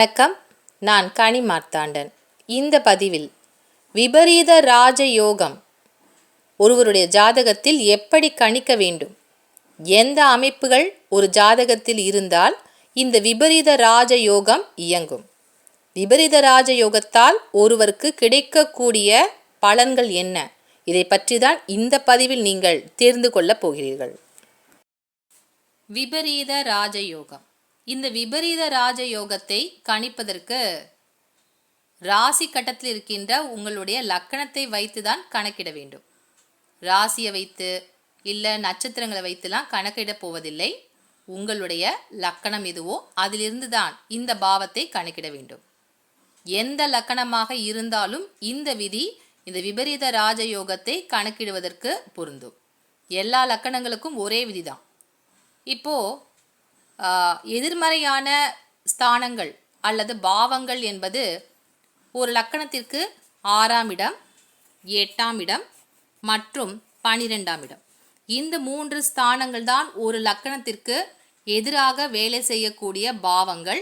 வணக்கம். நான் கனி மார்த்தாண்டன். இந்த பதிவில் விபரீத ராஜயோகம் ஒருவருடைய ஜாதகத்தில் எப்படி கணிக்க வேண்டும்? எந்த அமைப்புகள் ஒரு ஜாதகத்தில் இருந்தால் இந்த விபரீத ராஜ யோகம் இயங்கும். விபரீத ராஜயோகத்தால் ஒருவருக்கு கிடைக்கக்கூடிய பலன்கள் என்ன? இதை பற்றி தான் இந்த பதிவில் நீங்கள் தெரிந்து கொள்ளப் போகிறீர்கள். விபரீத ராஜயோகம். இந்த விபரீத ராஜயோகத்தை கணிப்பதற்கு ராசி கட்டத்தில் இருக்கின்ற உங்களுடைய லக்கணத்தை வைத்து தான் கணக்கிட வேண்டும். ராசியை வைத்து இல்லை நட்சத்திரங்களை வைத்துலாம் கணக்கிட போவதில்லை. உங்களுடைய லக்கணம் எதுவோ அதிலிருந்து தான் இந்த பாவத்தை கணக்கிட வேண்டும். எந்த லக்கணமாக இருந்தாலும் இந்த விதி இந்த விபரீத ராஜயோகத்தை கணக்கிடுவதற்கு பொருந்தும். எல்லா லக்கணங்களுக்கும் ஒரே விதிதான். இப்போ எதிர்மறையான ஸ்தானங்கள் அல்லது பாவங்கள் என்பது ஒரு லக்கணத்திற்கு ஆறாம் இடம் எட்டாம் இடம் மற்றும் பனிரெண்டாம் இடம். இந்த மூன்று ஸ்தானங்கள் தான் ஒரு லக்கணத்திற்கு எதிராக வேலை செய்யக்கூடிய பாவங்கள்.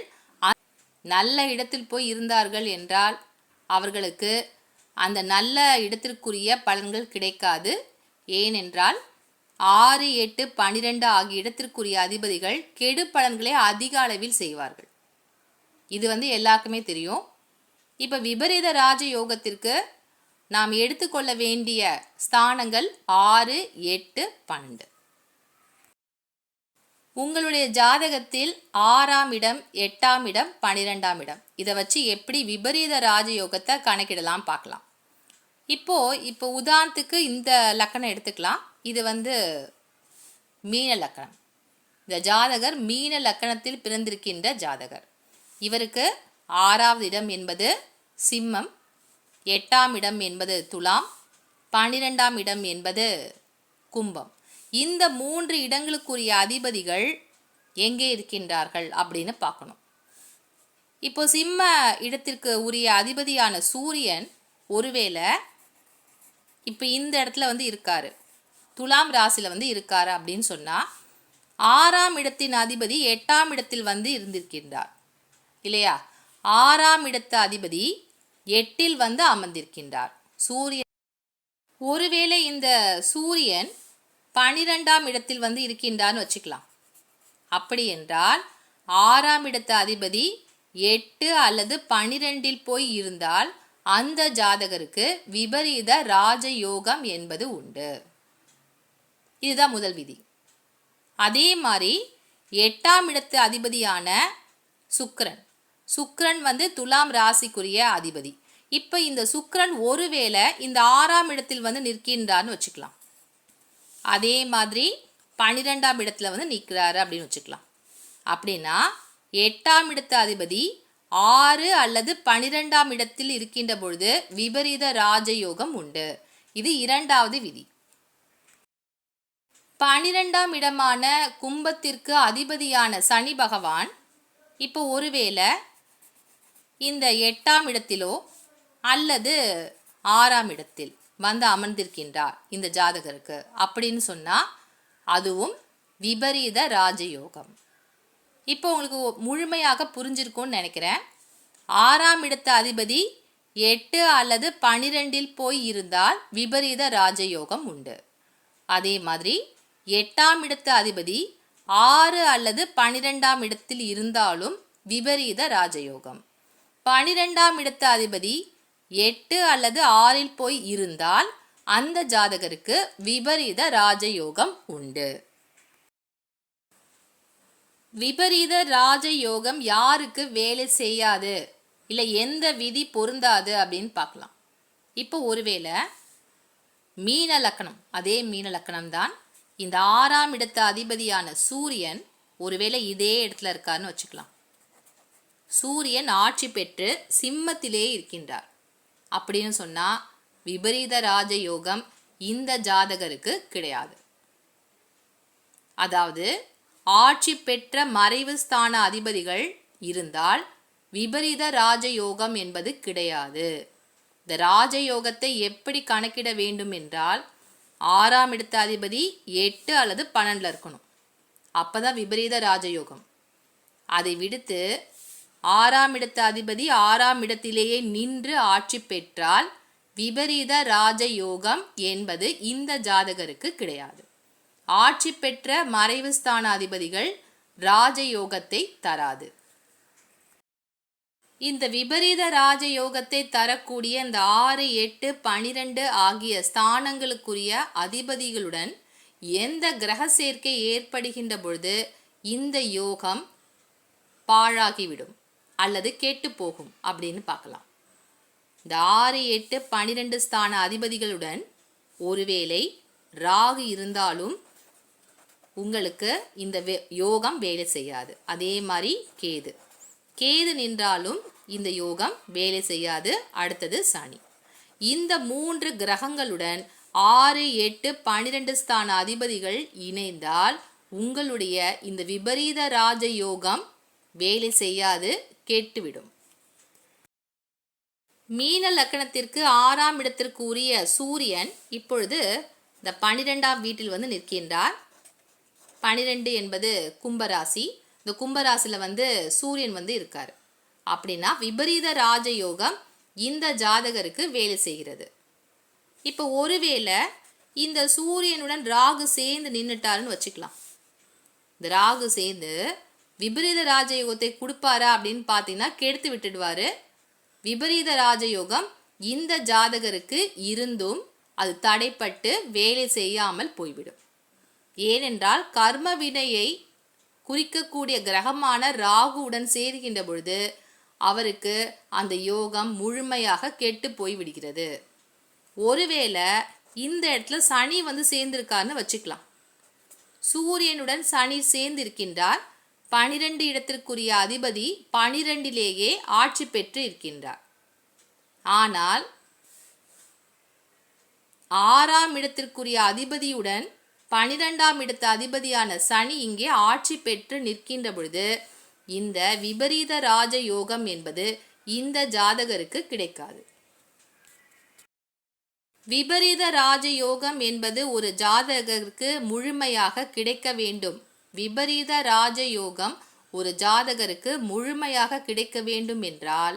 நல்ல இடத்தில் போய் இருந்தார்கள் என்றால் அவர்களுக்கு அந்த நல்ல இடத்திற்குரிய பலன்கள் கிடைக்காது. ஏனென்றால் ஆறு எட்டு பனிரெண்டு ஆகிய இடத்திற்குரிய அதிபதிகள் கெடு பலன்களை அதிக அளவில் செய்வார்கள். இது வந்து எல்லாருக்குமே தெரியும். இப்போ விபரீத ராஜ யோகத்திற்கு நாம் எடுத்துக்கொள்ள வேண்டிய ஸ்தானங்கள் ஆறு எட்டு பன்னெண்டு. உங்களுடைய ஜாதகத்தில் ஆறாம் இடம் எட்டாம் இடம் பன்னிரெண்டாம் இடம். இதை வச்சு எப்படி விபரீத ராஜயோகத்தை கணக்கிடலாம் பார்க்கலாம். இப்போ இப்போ உதாரணத்துக்கு இந்த லக்கணம் எடுத்துக்கலாம். இது வந்து மீன லக்கணம். இந்த ஜாதகர் மீன லக்கணத்தில் பிறந்திருக்கின்ற ஜாதகர். இவருக்கு ஆறாவது இடம் என்பது சிம்மம் எட்டாம் இடம் என்பது துலாம் பன்னிரெண்டாம் இடம் என்பது கும்பம். இந்த மூன்று இடங்களுக்குரிய அதிபதிகள் எங்கே இருக்கின்றார்கள் அப்படின்னு பார்க்கணும். இப்போ சிம்ம இடத்திற்கு உரிய அதிபதியான சூரியன் ஒருவேளை இப்போ இந்த இடத்துல வந்து இருக்காரு. துலாம் ராசியில் வந்து இருக்கார் அப்படின்னு சொன்னால் ஆறாம் இடத்தின் அதிபதி எட்டாம் இடத்தில் வந்து இருந்திருக்கின்றார். இல்லையா? ஆறாம் இடத்து அதிபதி எட்டில் வந்து அமர்ந்திருக்கின்றார். சூரியன் ஒருவேளை இந்த சூரியன் பனிரெண்டாம் இடத்தில் வந்து இருக்கின்றான்னு வச்சுக்கலாம். அப்படி என்றால் ஆறாம் இடத்து அதிபதி எட்டு அல்லது பனிரெண்டில் போய் இருந்தால் அந்த ஜாதகருக்கு விபரீத ராஜயோகம் என்பது உண்டு. இதுதான் முதல் விதி. அதே மாதிரி எட்டாம் இடத்து அதிபதியான சுக்ரன் சுக்ரன் வந்து துலாம் ராசிக்குரிய அதிபதி. இப்போ இந்த சுக்ரன் ஒருவேளை இந்த ஆறாம் இடத்தில் வந்து நிற்கின்றார்னு வச்சுக்கலாம். அதே மாதிரி பன்னிரெண்டாம் இடத்துல வந்து நிற்கிறாரு அப்படின்னு வச்சுக்கலாம். அப்படின்னா எட்டாம் இடத்து அதிபதி ஆறு அல்லது பனிரெண்டாம் இடத்தில் இருக்கின்ற பொழுது விபரீத ராஜயோகம் உண்டு. இது இரண்டாவது விதி. பனிரெண்டாம் இடமான கும்பத்திற்கு அதிபதியான சனி பகவான் இப்போ ஒருவேளை இந்த எட்டாம் இடத்திலோ அல்லது ஆறாம் இடத்தில் வந்து அமர்ந்திருக்கின்றார் இந்த ஜாதகருக்கு. அப்படின்னு சொன்னால் அதுவும் விபரீத ராஜயோகம். இப்போ உங்களுக்கு முழுமையாக புரிஞ்சிருக்கும்னு நினைக்கிறேன். ஆறாம் இடத்து அதிபதி எட்டு அல்லது பனிரெண்டில் போய் இருந்தால் விபரீத ராஜயோகம் உண்டு. அதே மாதிரி எட்டாம் இடத்து அதிபதி ஆறு அல்லது பனிரெண்டாம் இடத்தில் இருந்தாலும் விபரீத ராஜயோகம். பனிரெண்டாம் இடத்து அதிபதி எட்டு அல்லது ஆறில் போய் இருந்தால் அந்த ஜாதகருக்கு விபரீத ராஜயோகம் உண்டு. விபரீத ராஜயோகம் யாருக்கு வேலை செய்யாது? இல்லை எந்த விதி பொருந்தாது அப்படின்னு பார்க்கலாம். இப்போ ஒருவேளை மீன லக்கணம் அதே மீன லக்கணம் தான் இந்த ஆறாம் இடத்து அதிபதியான சூரியன் ஒருவேளை இதே இடத்துல இருக்காருன்னு வச்சுக்கலாம். சூரியன் ஆட்சி பெற்று சிம்மத்திலே இருக்கின்றார். அப்படின்னு சொன்னால் விபரீத ராஜயோகம் இந்த ஜாதகருக்கு கிடையாது. அதாவது ஆட்சி பெற்ற மறைவு ஸ்தான அதிபதிகள் இருந்தால் விபரீத ராஜயோகம் என்பது கிடையாது. இந்த ராஜயோகத்தை எப்படி கணக்கிட வேண்டும் என்றால் ஆறாம் இடத்த அதிபதி எட்டு அல்லது பன்னெண்டில் இருக்கணும். அப்போ தான் விபரீத ராஜயோகம். அதை விடுத்து ஆறாம் இடத்த அதிபதி ஆறாம் இடத்திலேயே நின்று ஆட்சி பெற்றால் விபரீத ராஜயோகம் என்பது இந்த ஜாதகருக்கு கிடையாது. ஆட்சி பெற்ற மறைவுஸ்தான அதிபதிகள் ராஜயோகத்தை தராது. இந்த விபரீத ராஜயோகத்தை தரக்கூடிய இந்த ஆறு எட்டு பனிரெண்டு ஆகிய ஸ்தானங்களுக்குரிய அதிபதிகளுடன் எந்த கிரக சேர்க்கை ஏற்படுகின்ற பொழுது இந்த யோகம் பாழாகிவிடும் அல்லது கெட்டு போகும் அப்படின்னு பார்க்கலாம். இந்த ஆறு எட்டு பனிரெண்டு ஸ்தான அதிபதிகளுடன் ஒருவேளை ராகு இருந்தாலும் உங்களுக்கு இந்த வே- யோகம் வேலை செய்யாது. அதே மாதிரி கேது. கேது நின்றாலும் இந்த யோகம் வேலை செய்யாது. அடுத்தது சனி. இந்த மூன்று கிரகங்களுடன் ஆறு எட்டு பனிரெண்டு ஸ்தான அதிபதிகள் இணைந்தால் உங்களுடைய இந்த விபரீத ராஜ யோகம் வேலை செய்யாது கெட்டுவிடும். மீன லக்கணத்திற்கு ஆறாம் இடத்திற்கு உரிய சூரியன் இப்பொழுது இந்த பனிரெண்டாம் வீட்டில் வந்து நிற்கின்றார். பனிரெண்டு என்பது கும்பராசி. இந்த கும்பராசியில் வந்து சூரியன் வந்து இருக்கார். அப்படின்னா விபரீத ராஜயோகம் இந்த ஜாதகருக்கு வேலை செய்கிறது. இப்போ ஒருவேளை இந்த சூரியனுடன் ராகு சேர்ந்து நின்றுட்டாருன்னு வச்சுக்கலாம். இந்த ராகு சேர்ந்து விபரீத ராஜயோகத்தை கொடுப்பாரா அப்படின்னு பார்த்தீங்கன்னா கெடுத்து விட்டுடுவாரு. விபரீத ராஜயோகம் இந்த ஜாதகருக்கு இருந்தும் அது தடைப்பட்டு வேலை செய்யாமல் போய்விடும். ஏனென்றால் கர்ம வினையை குறிக்கக்கூடிய கிரகமான ராகுவுடன் சேருகின்ற பொழுது அவருக்கு அந்த யோகம் முழுமையாக கெட்டு போய் விடுகிறது. ஒருவேளை இந்த இடத்துல சனி வந்து சேர்ந்திருக்காருன்னு வச்சுக்கலாம். சூரியனுடன் சனி சேர்ந்திருக்கின்றார். பனிரெண்டு இடத்திற்குரிய அதிபதி பனிரெண்டிலேயே ஆட்சி பெற்று இருக்கின்றார். ஆனால் ஆறாம் இடத்திற்குரிய அதிபதியுடன் பனிரெண்டாம் இடத்து அதிபதியான சனி இங்கே ஆட்சி பெற்று நிற்கின்ற பொழுது இந்த விபரீத ராஜ யோகம் என்பது இந்த ஜாதகருக்கு கிடைக்காது. விபரீத ராஜ யோகம் என்பது ஒரு ஜாதகருக்கு முழுமையாக கிடைக்க வேண்டும். விபரீத ராஜ யோகம் ஒரு ஜாதகருக்கு முழுமையாக கிடைக்க வேண்டும் என்றால்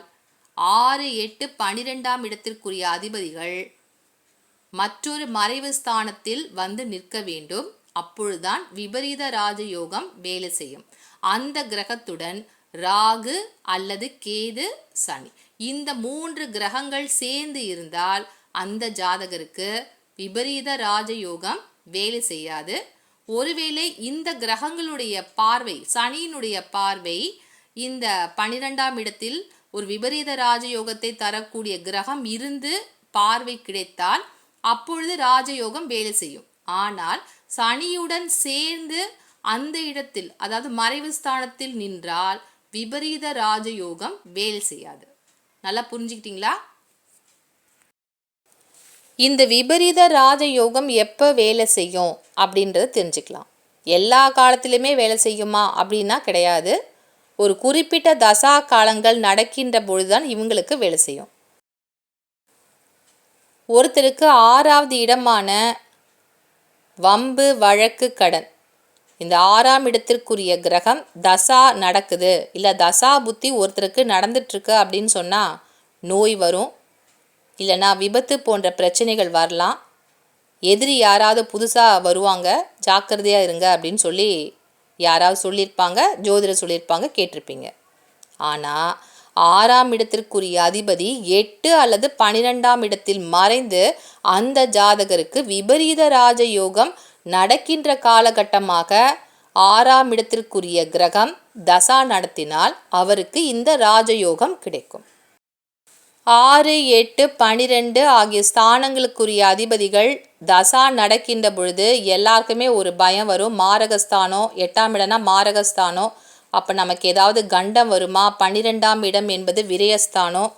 ஆறு எட்டு பனிரெண்டாம் இடத்திற்குரிய அதிபதிகள் மற்றொரு மறைவு ஸ்தானத்தில் வந்து நிற்க வேண்டும். அப்பொழுதுதான் விபரீத ராஜயோகம் வேலை செய்யும். அந்த கிரகத்துடன் ராகு அல்லது கேது சனி இந்த மூன்று கிரகங்கள் சேர்ந்து இருந்தால் அந்த ஜாதகருக்கு விபரீத ராஜயோகம் வேலை செய்யாது. ஒருவேளை இந்த கிரகங்களுடைய பார்வை சனியினுடைய பார்வை இந்த பனிரெண்டாம் இடத்தில் ஒரு விபரீத ராஜயோகத்தை தரக்கூடிய கிரகம் இருந்து பார்வை கிடைத்தால் அப்பொழுது ராஜயோகம் வேலை செய்யும். ஆனால் சனியுடன் சேர்ந்து அந்த இடத்தில் அதாவது மறைவு ஸ்தானத்தில் நின்றால் விபரீத ராஜயோகம் வேலை செய்யாது. நல்லா புரிஞ்சுக்கிட்டீங்களா? இந்த விபரீத ராஜயோகம் எப்போ வேலை செய்யும் அப்படின்றத தெரிஞ்சுக்கலாம். எல்லா காலத்திலுமே வேலை செய்யுமா அப்படின்னா கிடையாது. ஒரு குறிப்பிட்ட தசா காலங்கள் நடக்கின்ற பொழுதுதான் இவங்களுக்கு வேலை செய்யும். ஒருத்தருக்கு ஆறாவது இடமான வம்பு வழக்கு கடன். இந்த ஆறாம் இடத்திற்குரிய கிரகம் தசா நடக்குது. இல்லை தசா புத்தி ஒருத்தருக்கு நடந்துட்டுருக்கு அப்படின்னு சொன்னால் நோய் வரும். இல்லைனா விபத்து போன்ற பிரச்சனைகள் வரலாம். எதிரி யாராவது புதுசாக வருவாங்க ஜாக்கிரதையாக இருங்க அப்படின்னு சொல்லி யாராவது சொல்லியிருப்பாங்க ஜோதிடர் சொல்லியிருப்பாங்க கேட்டிருப்பீங்க. ஆனால் ஆறாம் இடத்திற்குரிய அதிபதி எட்டு அல்லது பனிரெண்டாம் இடத்தில் மறைந்து அந்த ஜாதகருக்கு விபரீத ராஜயோகம் நடக்கின்ற காலகட்டமாக ஆறாம் இடத்திற்குரிய கிரகம் தசா நடத்தினால் அவருக்கு இந்த ராஜயோகம் கிடைக்கும். ஆறு எட்டு பனிரெண்டு ஆகிய ஸ்தானங்களுக்குரிய அதிபதிகள் தசா நடக்கின்ற பொழுது எல்லாருக்குமே ஒரு பயம் வரும். மாரகஸ்தானம் எட்டாம் இடம்னா மாரகஸ்தானம் அப்போ நமக்கு ஏதாவது கண்டம் வருமா? பன்னிரெண்டாம் இடம் என்பது விரயஸ்தானம்.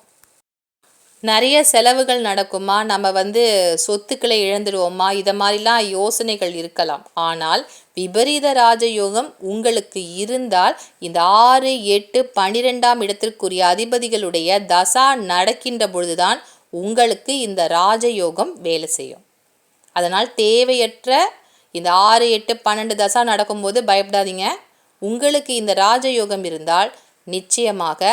நிறைய செலவுகள் நடக்குமா? நம்ம வந்து சொத்துக்களை இழந்துடுவோமா? இதை மாதிரிலாம் யோசனைகள் இருக்கலாம். ஆனால் விபரீத ராஜயோகம் உங்களுக்கு இருந்தால் இந்த ஆறு எட்டு பன்னிரெண்டாம் இடத்திற்குரிய அதிபதிகளுடைய தசா நடக்கின்ற பொழுதுதான் உங்களுக்கு இந்த ராஜயோகம் வேலை செய்யும். அதனால் தேவையற்ற இந்த ஆறு எட்டு பன்னெண்டு தசா நடக்கும்போது பயப்படாதீங்க. உங்களுக்கு இந்த ராஜயோகம் இருந்தால் நிச்சயமாக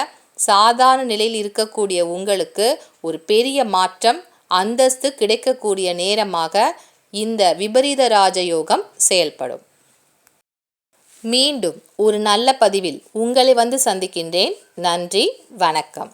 சாதாரண நிலையில் இருக்கக்கூடிய உங்களுக்கு ஒரு பெரிய மாற்றம் அந்தஸ்து கிடைக்கக்கூடிய நேரமாக இந்த விபரீத ராஜயோகம் செயல்படும். மீண்டும் ஒரு நல்ல பதிவில் உங்களை வந்து சந்திக்கின்றேன். நன்றி வணக்கம்.